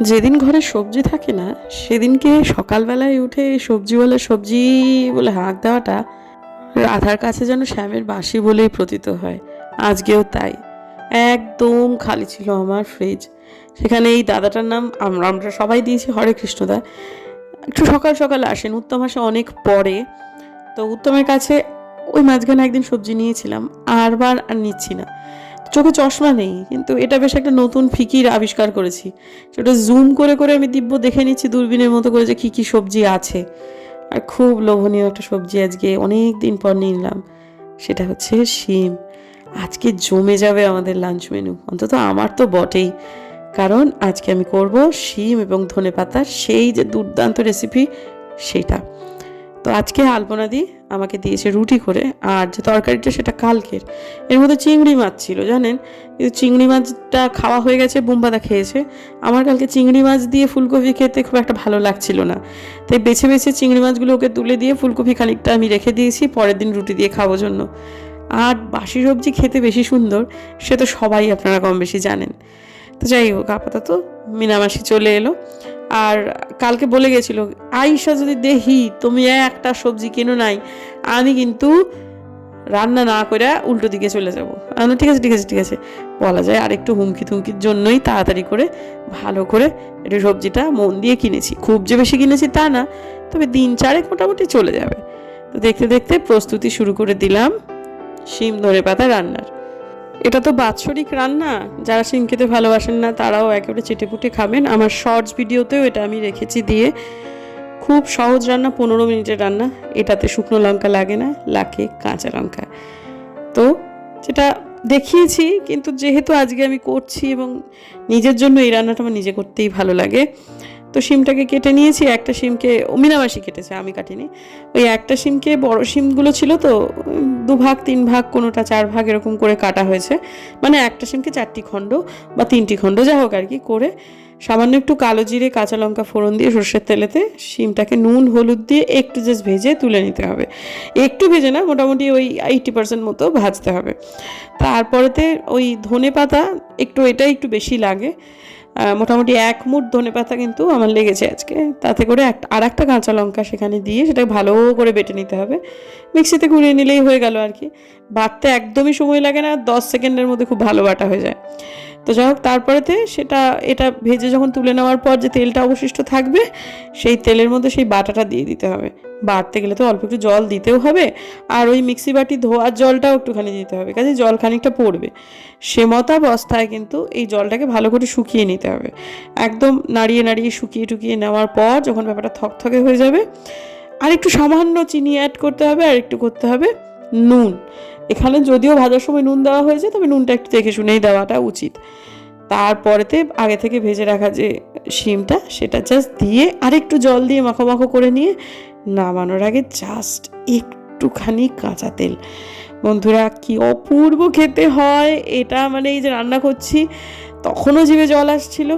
যেদিন ঘরে সবজি থাকে না, সেদিনকে সকালবেলায় উঠে সবজিওয়ালা সবজি বলে হাঁক দেওয়াটা রাধার কাছে যেন শ্যামের বাসি বলেই প্রতীত হয়। আজকেও তাই। একদম খালি ছিল আমার ফ্রিজ সেখানে এই দাদাটার নাম আমরা আমরা সবাই দিয়েছি, হরে কৃষ্ণদা। একটু সকাল সকাল আসেন। উত্তম আসে অনেক পরে। তো উত্তমের কাছে ওই মাঝখানে একদিন সবজি নিয়েছিলাম আরবার আর নিচ্ছি না। চোখে চশমা নেই, কিন্তু এটা বেশ একটা নতুন ফিকির আবিষ্কার করেছি। সেটা জুম করে করে আমি দিব্য দেখে নিচ্ছি দূরবীনের মতো করে যে কী কী সবজি আছে। আর খুব লোভনীয় একটা সবজি আজকে অনেক দিন পর নিলাম, সেটা হচ্ছে শিম। আজকে জমে যাবে আমাদের লাঞ্চ মেনু অন্তত আমার তো বটেই। কারণ আজকে আমি করব শিম এবং ধনে পাতার সেই যে দুর্দান্ত রেসিপি সেটা। তো আজকে আলপনাদি আমাকে দিয়েছে রুটি করে আর যে তরকারিটা সেটা কালকের। এর মধ্যে চিংড়ি মাছ ছিল, জানেন? কিন্তু চিংড়ি মাছটা খাওয়া হয়ে গেছে, বুম্বাদা খেয়েছে। আমার কালকে চিংড়ি মাছ দিয়ে ফুলকপি খেতে খুব একটা ভালো লাগছিল না। তাই বেছে বেছে চিংড়ি মাছগুলো ওকে তুলে দিয়ে ফুলকপি খানিকটা আমি রেখে দিয়েছি, পরের দিন রুটি দিয়ে খাওয়ার জন্য। আর বাসি সবজি খেতে বেশি সুন্দর, সে তো সবাই আপনারা কম বেশি জানেন। তো যাই হোক, আপাতত মিনামাসি চলে এলো। আর কালকে বলে গেছিল আইসা যদি দেখি তুমি একটা সবজি কেনো নাই, আমি কিন্তু রান্না না করে উল্টো দিকে চলে যাব। আমি ঠিক আছে ঠিক আছে ঠিক আছে। বলা যায় আর একটু হুমকি থুমকির জন্যই তাড়াতাড়ি করে ভালো করে একটু সবজিটা মন দিয়ে কিনেছি। খুব যে বেশি কিনেছি তা না, তবে দিন চারেক মোটামুটি চলে যাবে। তো দেখতে দেখতে প্রস্তুতি শুরু করে দিলাম শিম ধরে পাতা রান্নার। এটা তো বাৎসরিক রান্না। যারা শিম খেতে ভালোবাসেন না, তারাও একেবারে চেটেপুটে খাবেন। আমার শর্টস ভিডিওতেও এটা আমি রেখেছি দিয়ে। খুব সহজ রান্না, পনেরো মিনিটের রান্না। এটাতে শুকনো লঙ্কা লাগে না লাগে কাঁচা লঙ্কা। তো যেটা দেখিয়েছি, কিন্তু যেহেতু আজকে আমি করছি এবং নিজের জন্য এই রান্নাটা আমার নিজে করতেই ভালো লাগে তো শিমটাকে কেটে নিয়েছি, একটা শিমকে মিনামাসি কেটেছে, আমি কাটিনি। ওই একটা শিমকে বড় শিমগুলো ছিল তো, দু ভাগ, তিন ভাগ, কোনোটা চার ভাগ এরকম করে কাটা হয়েছে। মানে একটা শিমকে চারটি খণ্ড বা তিনটি খণ্ড যা হোক আর কি করে সামান্য একটু কালো জিরে, কাঁচা লঙ্কা ফোড়ন দিয়ে সর্ষের তেলেতে শিমটাকে নুন, হলুদ দিয়ে একটু জাস্ট ভেজে তুলে নিতে হবে। একটু ভেজে না, মোটামুটি ওই এইটি পার্সেন্ট মতো ভাজতে হবে। তারপরেতে ওই ধনে পাতা একটু এটা একটু বেশি লাগে। মোটামুটি এক মুঠ ধনে পাতা কিন্তু আমার লেগেছে আজকে। তাতে করে একটা আর একটা কাঁচা লঙ্কা সেখানে দিয়ে সেটাকে ভালো করে বেটে নিতে হবে। মিক্সিতে ঘুরিয়ে নিলেই হয়ে গেল আর কি। বাটতে একদমই সময় লাগে না, দশ সেকেন্ডের মধ্যে খুব ভালো বাটা হয়ে যায়। তো যাই হোক, তারপরেতে সেটা এটা ভেজে যখন তুলে নেওয়ার পর যে তেলটা অবশিষ্ট থাকবে, সেই তেলের মধ্যে সেই বাটাটা দিয়ে দিতে হবে। বাটতে গেলে তো অল্প একটু জল দিতেও হবে, আর ওই মিক্সি বাটি ধোয়ার জলটাও একটুখানি দিতে হবে, কাজে জল খানিকটা পড়বে। সে মতাবস্থায় কিন্তু এই জলটাকে ভালো করে শুকিয়ে নিতে হবে। একদম নাড়িয়ে নাড়িয়ে শুকিয়ে টুকিয়ে নেওয়ার পর যখন ব্যাপারটা থকথকে হয়ে যাবে, আর একটু সামান্য চিনি অ্যাড করতে হবে, আর একটু করতে হবে নুন। এখানে যদিও ভাজার সময় নুন দেওয়া হয়েছে, তবে নুনটা একটু দেখে শুনেই দেওয়াটা উচিত। তারপরেতে আগে থেকে ভেজে রাখা যে শিমটা, সেটা জাস্ট দিয়ে আর একটু জল দিয়ে মাখো মাখো করে নিয়ে নামানোর আগে জাস্ট একটুখানি কাঁচা তেল। বন্ধুরা, কি অপূর্ব খেতে হয় এটা মানে এই যে রান্না করছি, তখনও জিভে জল আসছিল।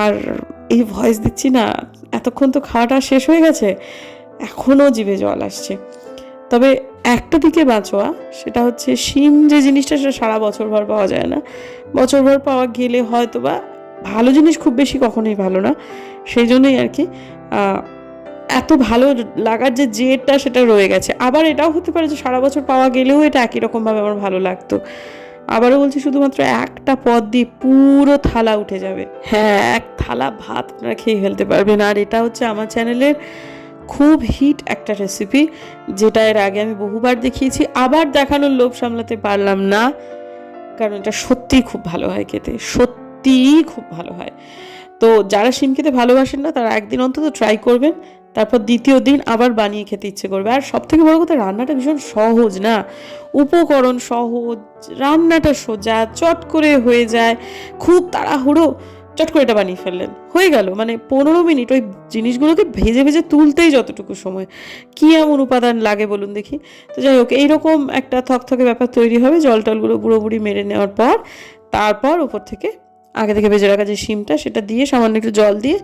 আর এই ভয়েস দিচ্ছি না, এতক্ষণ তো খাওয়াটা শেষ হয়ে গেছে, এখনও জিভে জল আসছে। তবে একটা দিকে বাঁচোয়া, সেটা হচ্ছে শিম যে জিনিসটা, সেটা সারা বছর ভর পাওয়া যায় না। বছর ভর পাওয়া গেলে হয়তো বা ভালো জিনিস খুব বেশি কখনোই ভালো না। সেই জন্যই আর কি এত ভালো লাগার যে জেদটা সেটা রয়ে গেছে। আবার এটাও হতে পারে যে সারা বছর পাওয়া গেলেও এটা একই রকমভাবে আমার ভালো লাগতো। আবারও বলছি, শুধুমাত্র একটা পদ দিয়ে পুরো থালা উঠে যাবে। হ্যাঁ এক থালা ভাত আপনারা খেয়ে ফেলতে পারবেন। আর এটা হচ্ছে আমার চ্যানেলের খুব হিট একটা রেসিপি যেটা এর আগে আমি বহুবার দেখিয়েছি। আবার দেখানোর লোভ সামলাতে পারলাম না, কারণ এটা সত্যিই খুব ভালো হয় খেতে। সত্যিই খুব ভালো হয়। তো যারা শিম খেতে ভালোবাসেন না, তারা একদিন অন্তত ট্রাই করবেন। তারপর দ্বিতীয় দিন আবার বানিয়ে খেতে ইচ্ছে করবে। আর সব থেকে বড় কথা, রান্নাটা ভীষণ সহজ না? উপকরণ সহজ, রান্নাটা সোজা, চট করে হয়ে যায়, খুব তাড়াহুড়ো, চট করে এটা বানিয়ে ফেললেন। হয়ে গেল। মানে পনেরো মিনিট ওই জিনিসগুলোকে ভেজে ভেজে তুলতেই যতটুকু সময়। কী এমন উপাদান লাগে বলুন দেখি? তো যাই হোক, এইরকম একটা থকথকে ব্যাপার তৈরি হবে জল টলগুলো বুড়ি মেরে নেওয়ার পর। তারপর উপর থেকে আগে থেকে ভেজে রাখা যে শিমটা, সেটা দিয়ে সামান্য একটু জল দিয়ে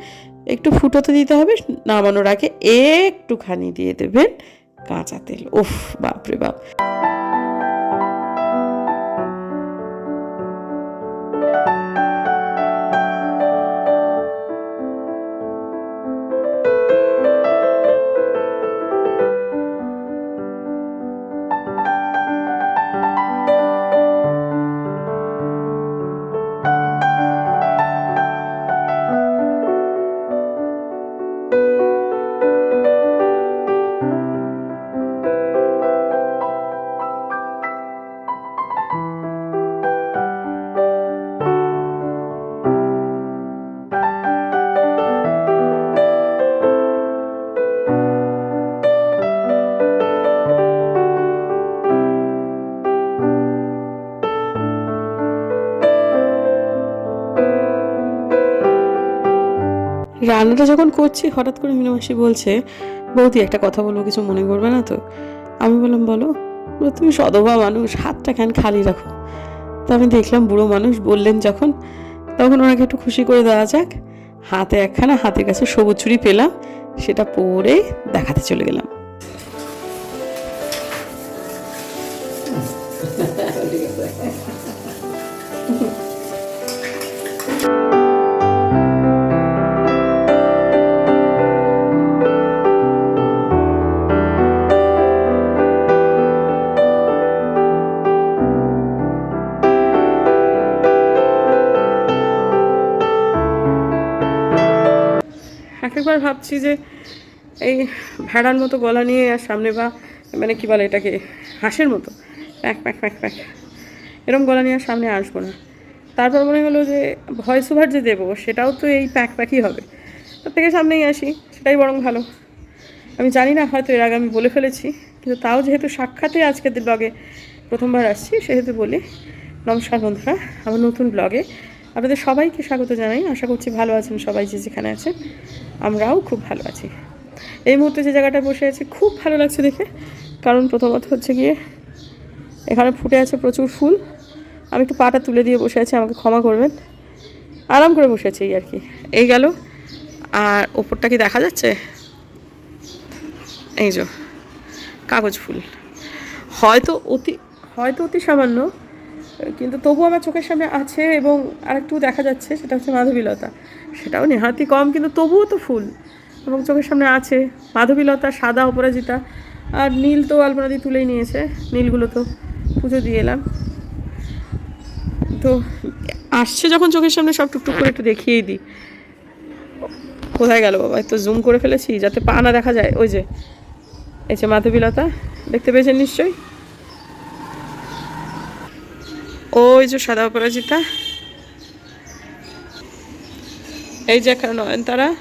একটু ফুটোতে দিতে হবে নামানোর আগে একটুখানি দিয়ে দেবেন কাঁচা তেল। উফ বাপরে বাপ। রান্নাটা যখন করছি, হঠাৎ করে মিনমাসি বলছে, বৌদি, একটা কথা বলব, কিছু মনে করবে না তো? আমি বললাম, বলো তুমি সদবা মানুষ, হাতটা কেন খালি রাখো? তো আমি দেখলাম, বুড়ো মানুষ বললেন যখন, তখন ওনাকে একটু খুশি করে দেওয়া যাক। হাতে একখানা হাতের কাছে সবুজ চুড়ি পেলাম, সেটা পরে দেখাতে চলে গেলাম। ভাবছি যে এই ভেড়ার মতো গলা নিয়ে আর সামনে বা মানে কি বলে এটাকে, হাঁসের মতো। প্যাক প্যাক প্যাক প্যাক। এরকম গলা নিয়ে আর সামনে আসব না। তারপর মনে হলো যে ভয়েস ওভার যে দেবো, সেটাও তো এই প্যাক, প্যাকই হবে। তার থেকে সামনেই আসি, সেটাই বরং ভালো। আমি জানি না, হয়তো এর আগে আমি বলে ফেলেছি, কিন্তু তাও যেহেতু সাক্ষাতে আজকের ব্লগে প্রথমবার আসছি, সেহেতু বলি, নমস্কার বন্ধুরা, আমার নতুন ব্লগে আপনাদের সবাইকে স্বাগত জানাই। আশা করছি ভালো আছেন সবাই যে যেখানে আছেন। আমরাও খুব ভালো আছি। এই মুহূর্তে যে জায়গাটা বসে আছি, খুব ভালো লাগছে দেখে। কারণ প্রথমত হচ্ছে গিয়ে এখানে ফুটে আছে প্রচুর ফুল। আমি একটু পাটা তুলে দিয়ে বসে আছি, আমাকে ক্ষমা করবেন। আরাম করে বসে আছি এই আর কি। এই গেল। আর ওপরটা কি দেখা যাচ্ছে? এই যে, কাগজ ফুল। হয়তো অতি হয়তো অতি সামান্য। কিন্তু তবু আমার চোখের সামনে আছে এবং আরেকটু দেখা যাচ্ছে, সেটা হচ্ছে মাধবীলতা। সেটাও নেহাতি কম, কিন্তু তবুও তো ফুল। এবং চোখের সামনে আছে মাধবীলতা, সাদা অপরাজিতা, আর নীল তো আলপনাদি তুলেই নিয়েছে, নীলগুলো তো পুজো দিয়ে এলাম। তো আসছে যখন চোখের সামনে, সব টুকটুক করে একটু দেখিয়েই দিই। কোথায় গেল বাবা? তো জুম করে ফেলেছি, যাতে পা না দেখা যায়। ওই যে, এই যে মাধবীলতা, দেখতে পেয়েছেন নিশ্চয়ই? ওই যে সাদা অপরাজিতা। এই যে একটা নয়নতারা।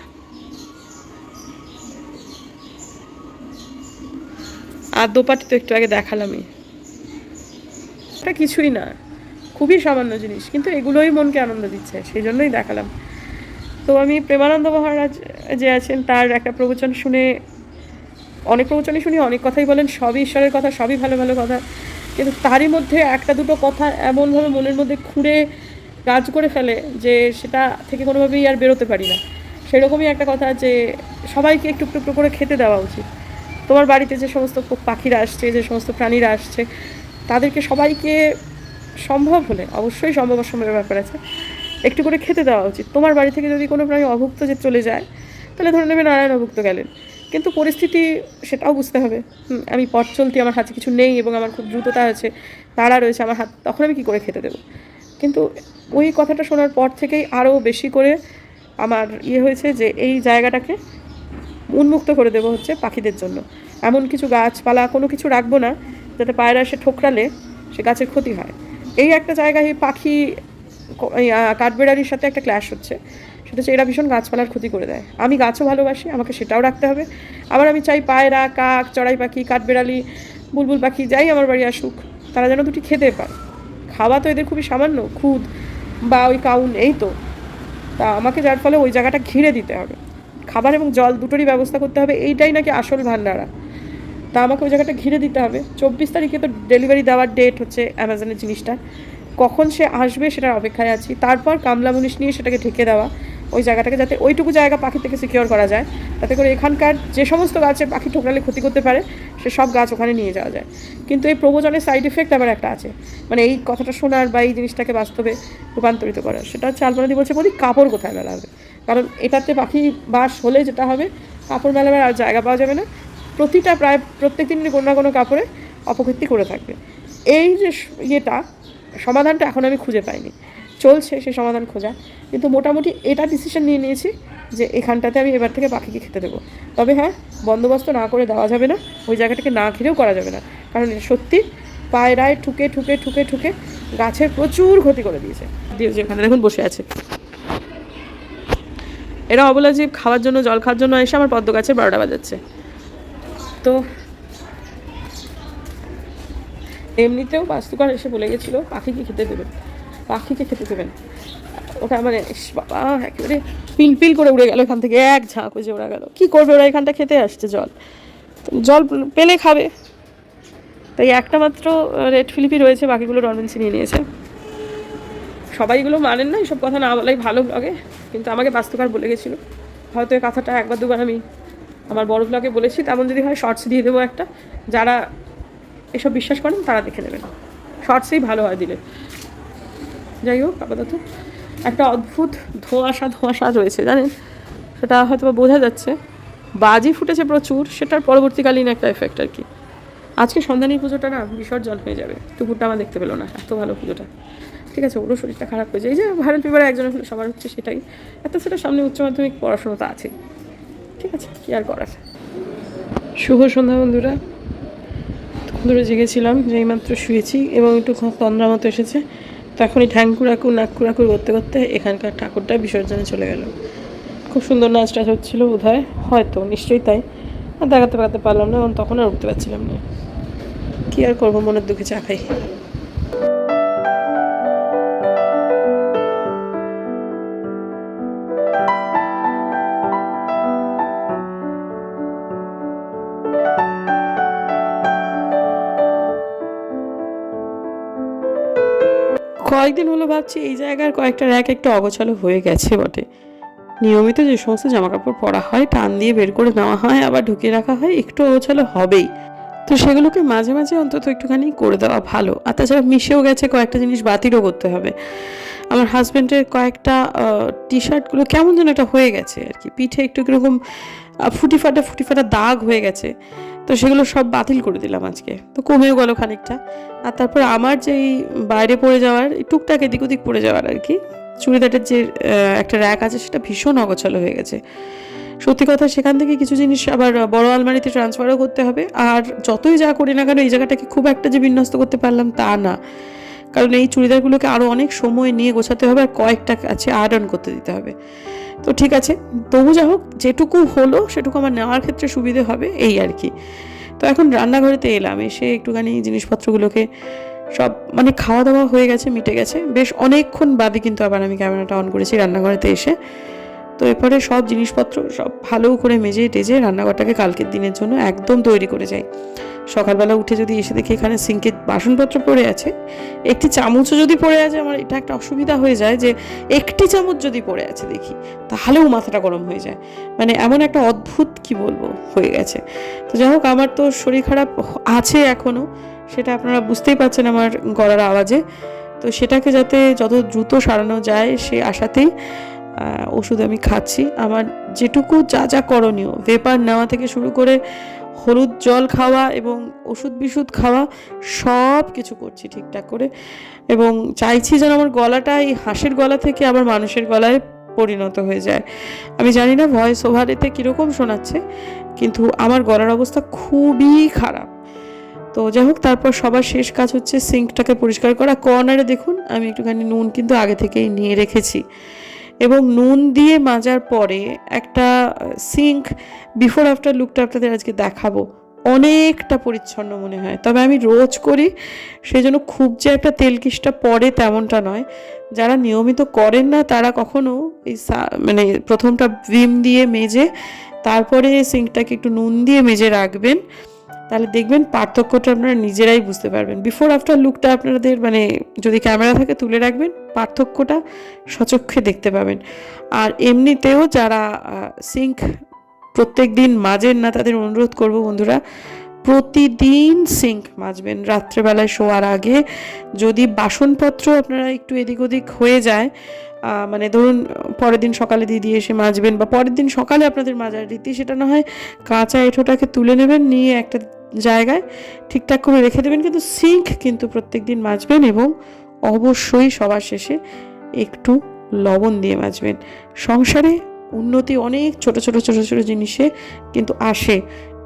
আর দোপাটি তো একটু আগে দেখালামই। এটা কিছুই না, খুবই সামান্য জিনিস, কিন্তু এগুলোই মনকে আনন্দ দিচ্ছে, সেই জন্যই দেখালাম। তো আমি প্রেমানন্দ মহারাজ যে আছেন, তার একটা প্রবচন শুনে, অনেক প্রবচনই শুনি, অনেক কথাই বলেন, সবই ঈশ্বরের কথা, সবই ভালো ভালো কথা। কিন্তু তারই মধ্যে একটা দুটো কথা এমনভাবে মনের মধ্যে খুঁড়ে কাজ করে ফেলে যে সেটা থেকে কোনোভাবেই আর বেরোতে পারি না। সেরকমই একটা কথা যে সবাইকে একটু একটু করে খেতে দেওয়া উচিত। তোমার বাড়িতে যে সমস্ত পাখিরা আসছে, যে সমস্ত প্রাণীরা আসছে, তাদেরকে সবাইকে সম্ভব হলে, অবশ্যই সম্ভব অসম্ভবের ব্যাপার আছে, একটু করে খেতে দেওয়া উচিত। তোমার বাড়ি থেকে যদি কোনো প্রাণী অভুক্ত যে চলে যায়, তাহলে ধরে নেবে নারায়ণ অভুক্ত গেলেন। কিন্তু পরিস্থিতি সেটাও বুঝতে হবে। আমি পথ চলতি আমার হাতে কিছু নেই এবং আমার খুব দ্রুততা আছে তাড়া রয়েছে আমার হাত তখন আমি কী করে খেতে দেবো? কিন্তু ওই কথাটা শোনার পর থেকেই আরও বেশি করে আমার ইয়ে হয়েছে যে এই জায়গাটাকে উন্মুক্ত করে দেবো হচ্ছে পাখিদের জন্য। এমন কিছু গাছপালা কোনো কিছু রাখব না যাতে পায়রা এসে ঠোকরালে সে গাছের ক্ষতি হয়। এই একটা জায়গায় পাখি ক- এই, আহ, কাঠবেড়ালির সাথে একটা ক্ল্যাশ হচ্ছে। সেটা হচ্ছে এরা ভীষণ গাছপালার ক্ষতি করে দেয়। আমি গাছও ভালোবাসি, আমাকে সেটাও রাখতে হবে। আবার আমি চাই পায়রা, কাক, চড়াই পাখি, কাঠবেড়ালি, বুলবুল পাখি, যাই আমার বাড়ি আসুক, তারা যেন দুটি খেতে পায়। খাওয়া তো এদের খুবই সামান্য, খুদ বা ওই কাউন, এই তো। তা আমাকে যার ফলে ওই জায়গাটা ঘিরে দিতে হবে। খাবার এবং জল দুটোরই ব্যবস্থা করতে হবে, এইটাই নাকি আসল ভান্ডারা তা আমাকে ওই জায়গাটা ঘিরে দিতে হবে। চব্বিশ তারিখে তো ডেলিভারি দেওয়ার ডেট হচ্ছে অ্যামাজনের জিনিসটা। কখন সে আসবে সেটার অপেক্ষায় আছি। তারপর কামলা মুনিশ নিয়ে সেটাকে ঢেকে দেওয়া। ওই জায়গাটাকে যাতে ওইটুকু জায়গা পাখি থেকে সিকিওর করা যায়। তাতে করে এখানকার যে সমস্ত গাছে পাখি ঠোকরালে ক্ষতি করতে পারে, সে সব গাছ ওখানে নিয়ে যাওয়া যায়। কিন্তু এই প্রবচনের সাইড এফেক্ট আবার একটা আছে। মানে এই কথাটা শোনার বা এই জিনিসটাকে বাস্তবে রূপান্তরিত করার। সেটা হচ্ছে আলপনাদি বলছে বলি কাপড় কোথায় মেলা হবে? কারণ এটাতে পাখি বাস হলে যেটা হবে, কাপড় মেলাবার আর জায়গা পাওয়া যাবে না। প্রতিটা প্রায় প্রত্যেক দিনই কোনো না কোনো কাপড়ে অপকীর্তি করে থাকবে। এই যে ইয়েটা, সমাধানটা এখন আমি খুঁজে পাইনি। চলছে সেই সমাধান খোঁজা কিন্তু মোটামুটি এটা ডিসিশন নিয়ে নিয়েছি যে এখানটাতে আমি এবার থেকে পাখিকে খেতে দেবো। তবে হ্যাঁ বন্দোবস্ত না করে দেওয়া যাবে না, ওই জায়গাটাকে না ঘিরেও করা যাবে না। কারণ সত্যি পায়রায় ঠুকে ঠুকে ঠুকে ঠুকে গাছের প্রচুর ক্ষতি করে দিয়েছে। দিয়ে এখানে দেখুন বসে আছে। এরা অবলা জীব, খাওয়ার জন্য, জল খাওয়ার জন্য এসে আমার পদ্ম গাছের বারোটা বাজাচ্ছে। তো এমনিতেও বাস্তুকার এসে বলে গেছিল, পাখিকে খেতে দেবেন পাখিকে খেতে দেবেন। ওটা মানে বাবা, একেবারে পিল করে উড়ে গেল এখান থেকে, এক ঝাঁক যে ওরা গেল। কি করবে ওরা এখানটা খেতে আসছে জল? জল পেলে খাবে। তাই একটা মাত্র রেড ফিলিপি রয়েছে, বাকিগুলো ডরমেন্সি নিয়ে নিয়েছে। সবাই এগুলো মানেন না এইসব কথা না বলাই ভালো ব্লগে কিন্তু আমাকে বাস্তুকার বলে গেছিল। হয়তো এই কথাটা একবার দুবার আমি আমার বড় ব্লগে বলেছি, তেমন যদি হয় শর্টস দিয়ে দেবো একটা। যারা এসব বিশ্বাস করেন, তারা দেখে নেবেন। শর্টসেই ভালো হয় দিলে। যাই হোক, আপাতত একটা অদ্ভুত ধোঁয়াশা ধোঁয়াশা রয়েছে, জানেন? সেটা হয়তো বা বোঝা যাচ্ছে। বাজি ফুটেছে প্রচুর, সেটার পরবর্তীকালীন একটা এফেক্ট আর কি। আজকে সন্ধানী পুজোটা না বিসর্জন হয়ে যাবে। টুকুরটা আমার দেখতে পেল না, এত ভালো পুজোটা। ঠিক আছে, ওরও শরীরটা খারাপ হয়ে যায়। এই যে ভাইরাল ফিভারে একজনের হলে সবার হচ্ছে সেটাই। এত সেটা সামনে উচ্চ মাধ্যমিক পড়াশোনা তো আছে ঠিক আছে, কি আর করার? শুভ সন্ধ্যা বন্ধুরা। ধরে জেগেছিলাম যেই মাত্র শুয়েছি এবং একটু তন্দ্রা মতো এসেছে। তখনই ঠ্যাঙ্কুরাকু নাকুরাকু করতে করতে এখানকার ঠাকুরটা বিসর্জনে চলে গেল। খুব সুন্দর নাচ টাচ হচ্ছিল বোধ হয় হয়তো, নিশ্চয়ই তাই। আর দেখাতে পারতে পারলাম না এবং তখন আর উঠতে পারছিলাম না। কী আর করব, মনের দুঃখে চা খাই। কয়েকদিন হলো ভাবছি এই জায়গার কয়েকটা র্যাক একটু অগোছালো হয়ে গেছে বটে। নিয়মিত যে সমস্ত জামাকাপড় পরা হয়, টান দিয়ে বের করে নেওয়া হয়, আবার ঢুকিয়ে রাখা হয়, একটু অগোছালো হবেই। তো সেগুলোকে মাঝে মাঝে অন্তত একটুখানি করে দেওয়া ভালো। আর তাছাড়া মিশেও গেছে কয়েকটা জিনিস, বাতিলও করতে হবে। আমার হাজব্যান্ডের কয়েকটা টি শার্টগুলো কেমন যেন একটা হয়ে গেছে আর কি। পিঠে একটু কীরকম ফুটি ফাটা ফুটি ফাটা দাগ হয়ে গেছে। তো সেগুলো সব বাতিল করে দিলাম আজকে। তো কমেও গেল খানিকটা। আর তারপর আমার যেই বাইরে পড়ে যাওয়ার টুকটাক এদিক ওদিক পড়ে যাওয়ার আর কি, চুড়িদারের যে একটা র্যাক আছে সেটা ভীষণ অগোছালো হয়ে গেছে। সত্যি কথা, সেখান থেকে কিছু জিনিস আবার বড় আলমারিতে ট্রান্সফারও করতে হবে। আর যতই যা করি না কেন, এই জায়গাটাকে খুব একটা যে বিন্যস্ত করতে পারলাম তা না। কারণ এই চুড়িদারগুলোকে আরও অনেক সময় নিয়ে গোছাতে হবে আর কয়েকটা আছে আয়রন করতে দিতে হবে। তো ঠিক আছে, তবু যা হোক, যেটুকু হলো সেটুকু আমার নেওয়ার ক্ষেত্রে সুবিধে হবে, এই আর কি। তো এখন রান্নাঘরেতে এলাম, এসে একটুখানি জিনিসপত্রগুলোকে সব মানে খাওয়া দাওয়া হয়ে গেছে, মিটে গেছে। বেশ অনেকক্ষণ বাদে কিন্তু আবার আমি ক্যামেরাটা অন করেছি রান্নাঘরেতে এসে। তো এরপরে সব জিনিসপত্র সব ভালো করে মেজে টেজে রান্নাঘরটাকে কালকের দিনের জন্য একদম তৈরি করে যাই। সকালবেলা উঠে যদি এসে দেখি এখানে সিঙ্কে বাসনপত্র পড়ে আছে, একটি চামচও যদি পড়ে আছে, আমার এটা একটা অসুবিধা হয়ে যায় যে একটি চামচ যদি পড়ে আছে দেখি, তাহলেও মাথাটা গরম হয়ে যায়। মানে এমন একটা অদ্ভুত, কি বলব, হয়ে গেছে। তো যাই হোক, আমার তো শরীর খারাপ আছে এখনও সেটা আপনারা বুঝতেই পারছেন আমার গলার আওয়াজে। তো সেটাকে যাতে যত দ্রুত সারানো যায়, সে আশাতেই ওষুধ আমি খাচ্ছি। আমার যেটুকু যা যা করণীয়, ভেপার নেওয়া থেকে শুরু করে হলুদ জল খাওয়া এবং ওষুধ বিশুধ খাওয়া, সব কিছু করছি ঠিকঠাক করে। এবং চাইছি যেন আমার গলাটা, এই হাঁসের গলা থেকে আবার মানুষের গলায় পরিণত হয়ে যায়। আমি জানি না ভয়েস ওভারেতে কীরকম শোনাচ্ছে, কিন্তু আমার গলার অবস্থা খুবই খারাপ। তো যাই হোক, তারপর সবার শেষ কাজ হচ্ছে সিঙ্কটাকে পরিষ্কার করা। কর্নারে দেখুন, আমি একটুখানি নুন কিন্তু আগে থেকেই নিয়ে রেখেছি। এবং নুন দিয়ে মাজার পরে একটা সিঙ্ক বিফোর আফটার লুকটা আপনাদের আজকে দেখাবো। অনেকটা পরিচ্ছন্ন মনে হয়। তবে আমি রোজ করি সেই জন্য খুব যে একটা তেলকিসটা পড়ে তেমনটা নয়। যারা নিয়মিত করেন না, তারা কখনো এই মানে প্রথমটা ভিম দিয়ে মেজে, তারপরে সিঙ্কটাকে একটু নুন দিয়ে মেজে রাখবেন। তাহলে দেখবেন পার্থক্যটা আপনারা নিজেরাই বুঝতে পারবেন। বিফোর আফটার লুকটা আপনাদের মানে যদি ক্যামেরা থাকে তুলে রাখবেন, পার্থক্যটা সচক্ষে দেখতে পাবেন। আর এমনিতেও যারা সিঙ্ক প্রত্যেক দিন মাজেন না তাদের অনুরোধ করব বন্ধুরা, প্রতিদিন সিঙ্ক মাজবেন। রাত্রেবেলায় শোয়ার আগে যদি বাসনপত্র আপনারা একটু এদিক ওদিক হয়ে যায় মানে ধরুন পরের দিন সকালে দিয়ে এসে মাজবেন বা পরের দিন সকালে আপনাদের মাজার রীতি সেটা না হয়, কাঁচা এঁঠোটাকে তুলে নেবেন, নিয়ে একটা জায়গায় ঠিকঠাক করে রেখে দেবেন, কিন্তু সিঙ্ক কিন্তু প্রত্যেক দিন মাজবেন এবং অবশ্যই সবার শেষে একটু লবণ দিয়ে মাজবেন। সংসারে উন্নতি অনেক ছোট ছোট ছোট ছোট জিনিসে কিন্তু আসে।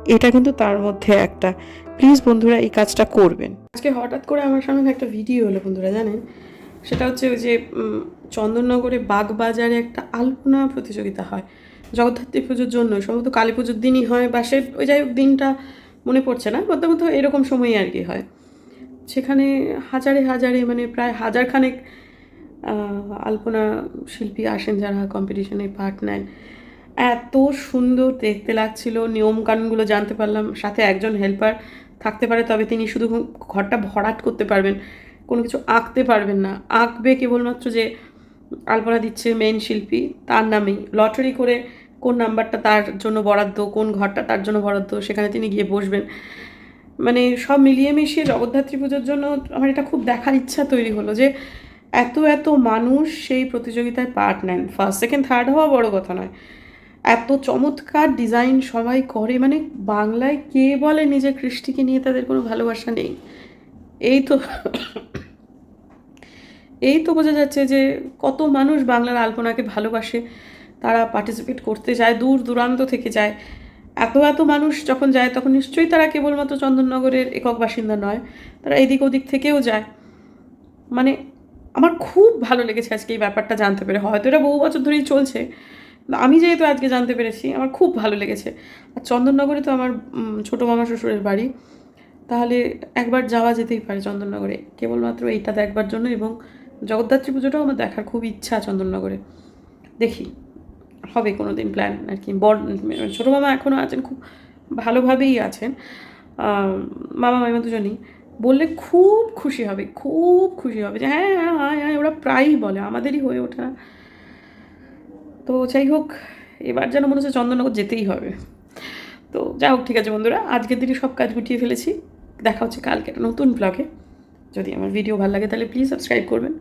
এটা কিন্তু তার মধ্যে একটা। প্লিজ বন্ধুরা, এই কাজটা করবেন। আজকে হঠাৎ করে আমার সামনে একটা ভিডিও হলো বন্ধুরা, জানেন? সেটা হচ্ছে ওই যে চন্দননগরে বাগবাজারে একটা আলপনা প্রতিযোগিতা হয়। জগদ্ধাত্রী পুজোর জন্য, সম্ভবত কালী পুজোর দিনই হয় বা সে, ওই যাই হোক দিনটা মনে পড়ছে না প্রথমত এরকম সময়ই আর কি হয়। সেখানে হাজারে হাজারে মানে প্রায় হাজার খানেক আলপনা শিল্পী আসেন যারা কম্পিটিশনে পার্ট নেন। এত সুন্দর দেখতে লাগছিল, নিয়মকানুনগুলো জানতে পারলাম, সাথে একজন হেল্পার থাকতে পারে, তবে তিনি শুধু ঘরটা ভরাট করতে পারবেন, কোনো কিছু আঁকতে পারবেন না। আঁকবে কেবলমাত্র যে আলপনা দিচ্ছে মেন শিল্পী, তার নামেই। লটারি করে কোন নাম্বারটা তার জন্য বরাদ্দ, কোন ঘরটা তার জন্য বরাদ্দ, সেখানে তিনি গিয়ে বসবেন। মানে সব মিলিয়ে মিশিয়ে জগদ্ধাত্রী পুজোর জন্য আমার এটা খুব দেখার ইচ্ছা তৈরি হলো যে এত এত মানুষ সেই প্রতিযোগিতায় পার্ট নেন। ফার্স্ট সেকেন্ড থার্ড হওয়া বড় কথা নয়। এত চমৎকার ডিজাইন সবাই করে মানে বাংলায় কে বলে নিজের কৃষ্টিকে নিয়ে তাদের কোনো ভালোবাসা নেই? এই তো এই তো বোঝা যাচ্ছে যে কত মানুষ বাংলার আলপনাকে ভালোবাসে। তারা পার্টিসিপেট করতে যায়, দূর দূরান্ত থেকে যায়। এত এত মানুষ যখন যায়, তখন নিশ্চয়ই তারা কেবলমাত্র চন্দননগরের একক বাসিন্দা নয়, তারা এদিক ওদিক থেকেও যায়। মানে আমার খুব ভালো লেগেছে আজকে এই ব্যাপারটা জানতে পেরে। হয়তো এটা বহু বছর ধরেই চলছে আমি যেহেতু আজকে জানতে পেরেছি, আমার খুব ভালো লেগেছে। আর চন্দননগরে তো আমার ছোটো মামা শ্বশুরের বাড়ি, তাহলে একবার যাওয়া যেতেই পারে চন্দননগরে। কেবলমাত্র এইটা দেখবার জন্য এবং জগদ্ধাত্রী পুজোটাও আমার দেখার খুব ইচ্ছা চন্দননগরে। দেখি। হবে কোনো দিন প্ল্যান আর কি। বড় ছোটো মামা এখনও আছেন, খুব ভালোভাবেই আছেন। মামা মামা দুজনেই। বললে খুব খুশি হবে, খুব খুশি হবে যে হ্যাঁ হ্যাঁ হ্যাঁ হ্যাঁ ওরা প্রায়ই বলে, আমাদেরই হয়ে ওঠে না। তো যাই হোক, এবার যেন মনে হচ্ছে চন্দননগর যেতেই হবে। তো যাই হোক, ঠিক আছে বন্ধুরা, আজকের দিনে সব কাজ গুটিয়ে ফেলেছি। দেখা হচ্ছে কালকে একটা নতুন ব্লগে যদি আমার ভিডিও ভালো লাগে তাহলে প্লিজ সাবস্ক্রাইব করবেন।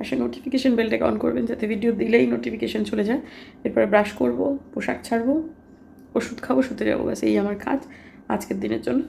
নোটিফিকেশান নোটিফিকেশন বেলটাকে অন করবেন যাতে ভিডিও দিলেই নোটিফিকেশান চলে যায়। এরপরে ব্রাশ করব, পোশাক ছাড়বো, ওষুধ খাব, শুতে যাব, ব্যাস, এই আমার কাজ। আজকের দিনের জন্য।